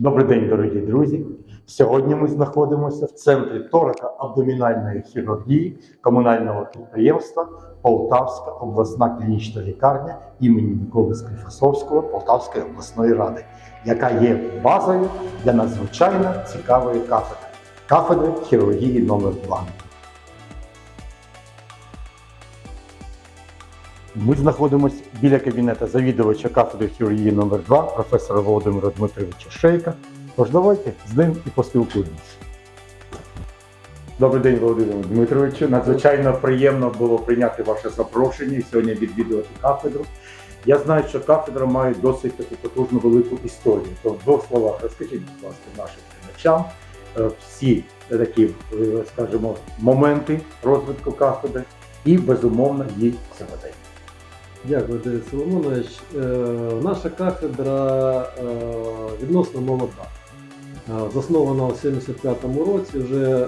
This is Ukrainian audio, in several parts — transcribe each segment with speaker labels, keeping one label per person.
Speaker 1: Добрий день, дорогі друзі. Сьогодні ми знаходимося в центрі торакоабдомінальної хірургії комунального підприємства Полтавська обласна клінічна лікарня імені Миколи Скрифасовського Полтавської обласної ради, яка є базою для надзвичайно цікавої кафедри кафедри хірургії номер 2 Ми знаходимося біля кабінета завідувача кафедри хірургії номер 2 професора Володимира Дмитровича Шейка. Тож давайте з ним і поспілкуємося. Добрий день, Володимир Дмитровичу. Надзвичайно приємно було прийняти ваше запрошення і сьогодні відвідувати кафедру. Я знаю, що кафедра має досить таку потужну велику історію. То в двох словах розкажіть, будь ласка, нашим глядачам е, всі такі, е, скажімо, моменти розвитку кафедри і безумовно її сьогодення.
Speaker 2: Дякую, Давид Соломонович. Е, Наша кафедра е, відносно молода. Е, Заснована у 75-му році вже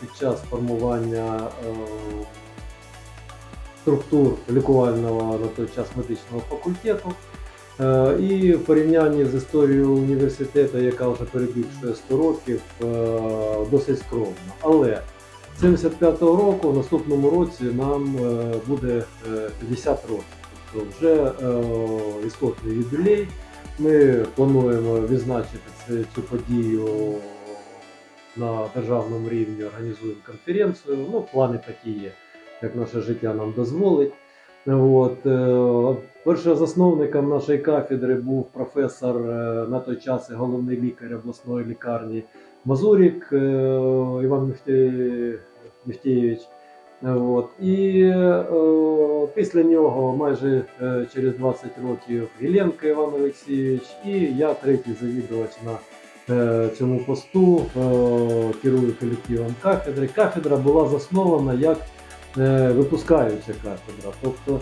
Speaker 2: під час формування структур лікувального на той час медичного факультету. І в порівнянні з історією університету, яка вже перебільшує 100 років, досить скромна. Але 75-го року, в наступному році, нам е, буде е, 50 років. Тобто вже е, істотний юбілей. Ми плануємо відзначити цю подію на державному рівні, організуємо конференцію. Ну, плани такі є, як наше життя нам дозволить. От, е, першозасновником нашої кафедри був професор е, на той час і головний лікар обласної лікарні Мазурік е, Іван Мефте- Мефтєєвич. От. І е, після нього майже е, через 20 років Єленко Іван Олексійович і я третій завідувач на е, цьому посту, е, керую колективом кафедри. Кафедра була заснована як е, випускаюча кафедра. Тобто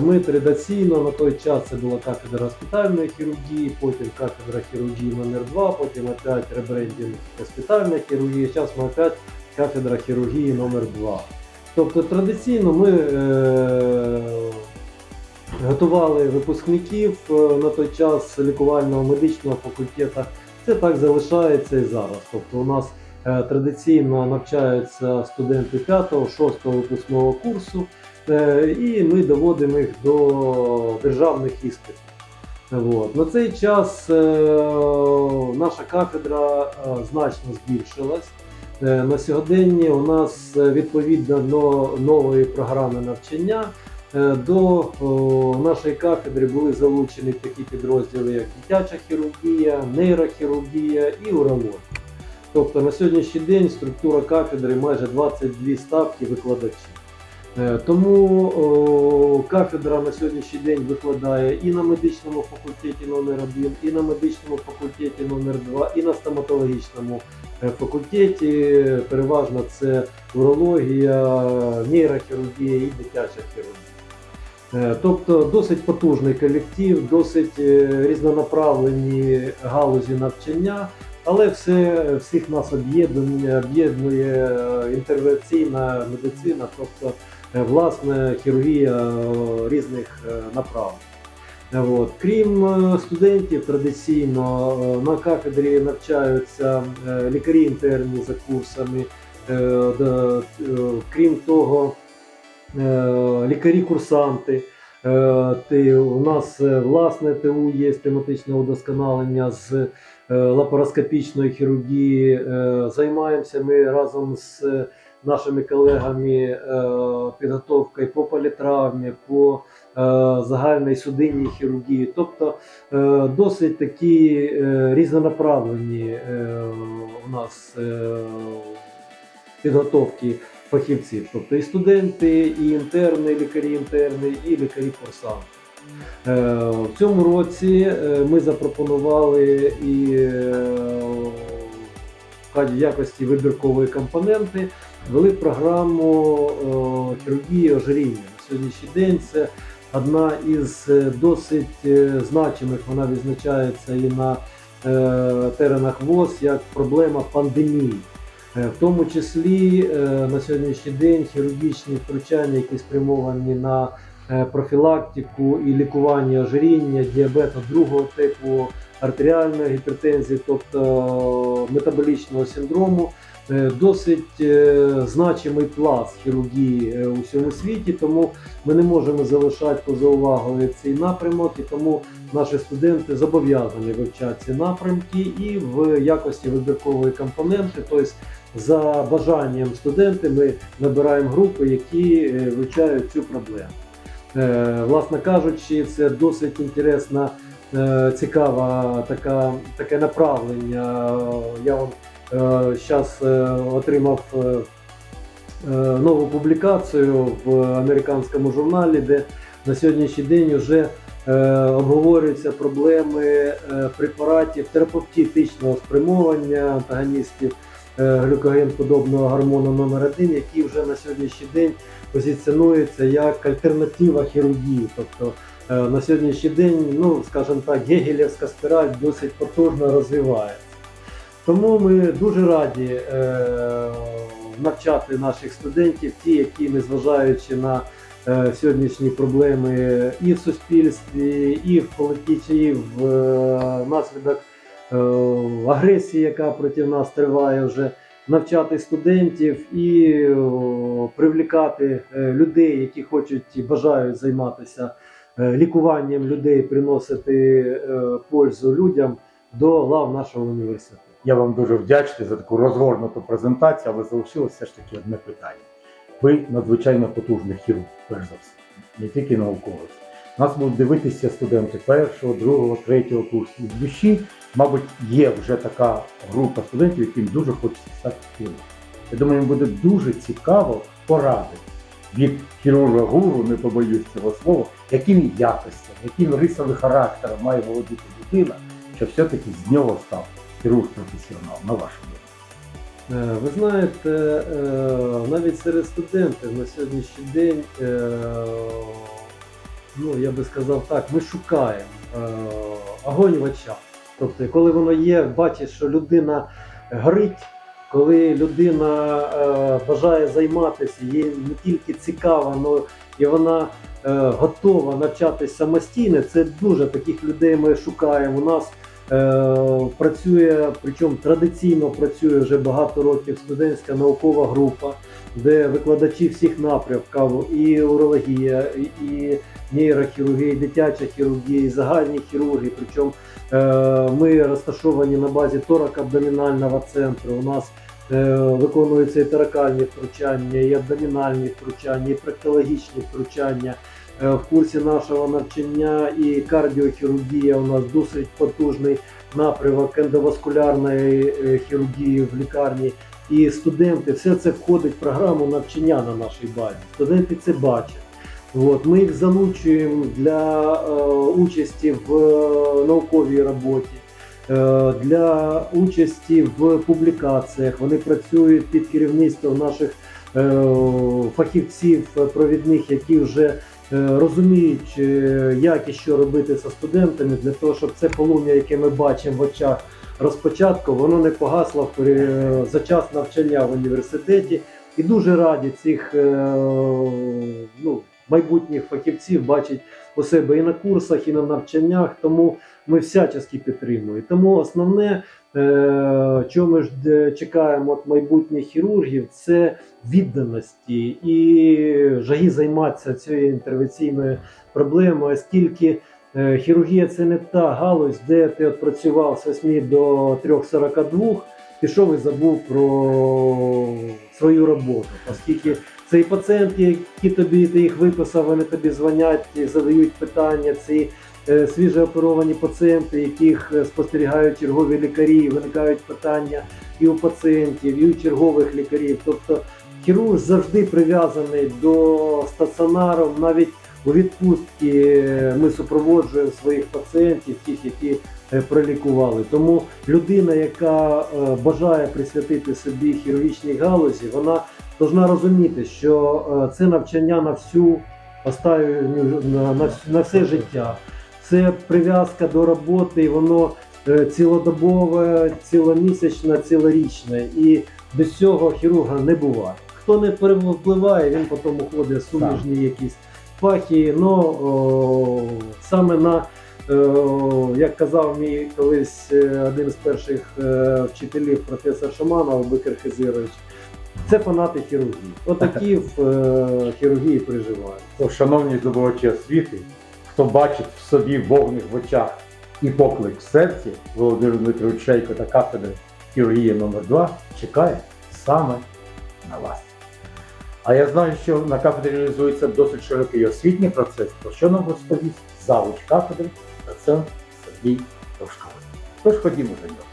Speaker 2: ми традиційно на той час це була кафедра госпітальної хірургії, потім кафедра хірургії номер 2 потім опять ребрендінг госпітальної хірургії. Зараз ми опять кафедра хірургії номер 2 Тобто традиційно ми е, готували випускників е, на той час лікувального медичного факультету. Це так залишається і зараз. Тобто у нас е, традиційно навчаються студенти 5-6 випускного курсу, е, і ми доводимо їх до державних іспитів. От. На цей час е, наша кафедра е, значно збільшилась. Е, На сьогодні у нас е, відповідно до нової програми навчання е, до нашої кафедри були залучені такі підрозділи, як дитяча хірургія, нейрохірургія і урологія. Тобто на сьогоднішній день структура кафедри майже 22 ставки викладачів. Е, Тому кафедра на сьогоднішній день викладає і на медичному факультеті номер 1 і на медичному факультеті номер 2 і на стоматологічному е, факультеті. Переважно це урологія, нейрохірургія і дитяча хірургія. Е, Тобто досить потужний колектив, досить різнонаправлені галузі навчання, але все, всіх нас об'єднує, об'єднує інтервенційна медицина, тобто власне хірургія е, різних е, направлень. Е, От. Крім е, студентів, традиційно е, на кафедрі навчаються е, лікарі інтерні за курсами. Е, е, Крім того, е, лікарі-курсанти. Е, ти- У нас е, власне ТУ є тематичне удосконалення з е, лапароскопічної хірургії. Е, Займаємося ми разом з е, нашими колегами е, підготовкою по політравмі, по е, загальній судинній хірургії. Тобто е, досить такі різнонаправлені у нас підготовки фахівців. Тобто і студенти, і інтерни, і лікарі курсанти. Е, В цьому році ми запропонували і в якості вибіркової компоненти ввели програму е, хірургії ожиріння. На сьогоднішній день це одна із е, досить е, значимих, вона відзначається і на теренах ВОЗ як проблема пандемії. В тому числі на сьогоднішній день хірургічні втручання, які спрямовані на профілактику і лікування ожиріння, діабету другого типу, артеріальної гіпертензії, тобто метаболічного синдрому. Е, Досить е, значимий пласт хірургії е, у всьому світі, тому ми не можемо залишати поза увагою цей напрямок, і тому наші студенти зобов'язані вивчати ці напрямки і в якості вибіркової компоненти, тобто за бажанням студенти ми набираємо групи, які вивчають цю проблему. Власне кажучи, це досить інтересна, цікава така, таке направлення. Я вам зараз отримав е, е, нову публікацію в американському журналі, де на сьогоднішній день вже е, обговорюються проблеми е, препаратів терапевтичного спрямовування антагоністів е, глюкоген-подобного гормону номер 1 які вже на сьогоднішній день позиціонуються як альтернатива хірургії. Тобто е, на сьогоднішній день, ну скажімо так, гегелівська спіраль досить потужно розвивається. Тому ми дуже раді е, навчати наших студентів, ті, які, незважаючи на е, сьогоднішні проблеми і в суспільстві, і в політиці, і в е, наслідок е, агресії, яка проти нас триває вже, навчати студентів і привлікати е, людей, які хочуть і бажають займатися е, лікуванням людей, приносити е, пользу людям до лав нашого університету.
Speaker 1: Я вам дуже вдячний за таку розгорнуту презентацію, але залишилося все ж таки одне питання. Ви надзвичайно потужний хірург, перш за все, не тільки науковець. Нас будуть дивитися студенти першого, другого, третього курсу. В душі, мабуть, є вже така група студентів, яким дуже хочеться стати хірургом. Я думаю, їм буде дуже цікаво поради від хірурга гуру, не побоюсь цього слова, якими якостями, яким рисами характеру має володіти людина, щоб все-таки з нього став хірург-професіонал, на вашу думку.
Speaker 2: Е, Ви знаєте, е, навіть серед студентів на сьогоднішній день, е, ну я би сказав так, ми шукаємо огонь в очах. Тобто, коли воно є, бачиш, що людина горить, коли людина е, бажає займатися, їй не тільки цікаво, але і вона е, готова навчатися самостійно. Це дуже таких людей ми шукаємо. У нас працює, причому традиційно працює вже багато років студентська наукова група, де викладачі всіх напрямків і урологія, і, нейрохірургія, і дитяча хірургія, і загальні хірурги. Причому е, ми розташовані на базі торак-абдомінального центру. У нас е, виконуються і торакальні втручання, і абдомінальні втручання, і проктологічні втручання. Е, В курсі нашого навчання і кардіохірургія у нас досить потужний напрямок ендоваскулярної е, хірургії в лікарні. І студенти, все це входить в програму навчання на нашій базі. Студенти це бачать. От, ми їх залучуємо для е, участі в е, науковій роботі, е, для участі в публікаціях. Вони працюють під керівництвом наших фахівців провідних, які вже розуміють, е, як і що робити зі студентами, для того, щоб це полум'я, яке ми бачимо в очах розпочатку, воно не погасло за час навчання в університеті. І дуже раді цих е, майбутніх фахівців бачить у себе і на курсах, і на навчаннях. Тому ми всячески підтримуємо. Тому основне, е, чого ми ж е, чекаємо від майбутніх хірургів, це відданості і жаги займатися цією інтервенційною проблемою, оскільки е, хірургія це не та галузь, де ти працював з 8 до 3.42, пішов і забув про свою роботу, оскільки це і пацієнти, які тобі ти їх виписав, вони тобі дзвонять, задають питання. Це і, е, свіже оперовані пацієнти, яких е, спостерігають чергові лікарі, виникають питання і у пацієнтів, і у чергових лікарів. Тобто хірург завжди прив'язаний до стаціонару, навіть у відпустці ми супроводжуємо своїх пацієнтів, тих, які е, пролікували. Тому людина, яка бажає присвятити собі хірургічній галузі, вона повинна розуміти, що е, це навчання на всю на, на, на все життя. Це прив'язка до роботи, і воно е, цілодобове, ціломісячне, цілорічне. І без цього хірурга не буває. Хто не перевпливає, він потім уходить суміжні якісь фахи. Но о, саме на Е, Як казав мій колись один з перших вчителів, професор Шаманов Бекер Хизирович, це фанати хірургії. Отакі в е, хірургії переживають.
Speaker 1: Шановні здобувачі освіти, хто бачить в собі вогник в очах і поклик в серці, Володимир Дмитрович Шейко та кафедри хірургії номер 2 чекає саме на вас. А я знаю, що на кафедрі реалізується досить широкий освітній процес, про що нам розповість завуч кафедри доцент Сергій Довшковий. Тож ходімо до нього.